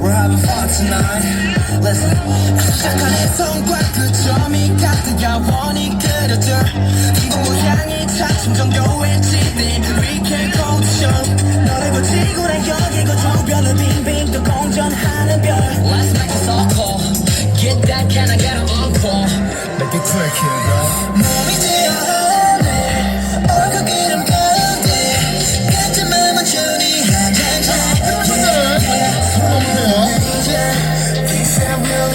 We're having fun tonight. Listen 시작하네 손과 그 점이 같은 야원이 그려져 등공을 향해 차츰 정교해지네 We can go to show 너를 고치고 난 여기 고정별로 빙빙 또 공전하는 별 Let's make a circle Get that can I get an encore. Make it quick here bro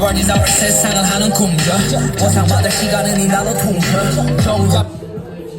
네 나와 세상을 하는 꿈져 보상받을 시간은 이 나로 통쳐 정답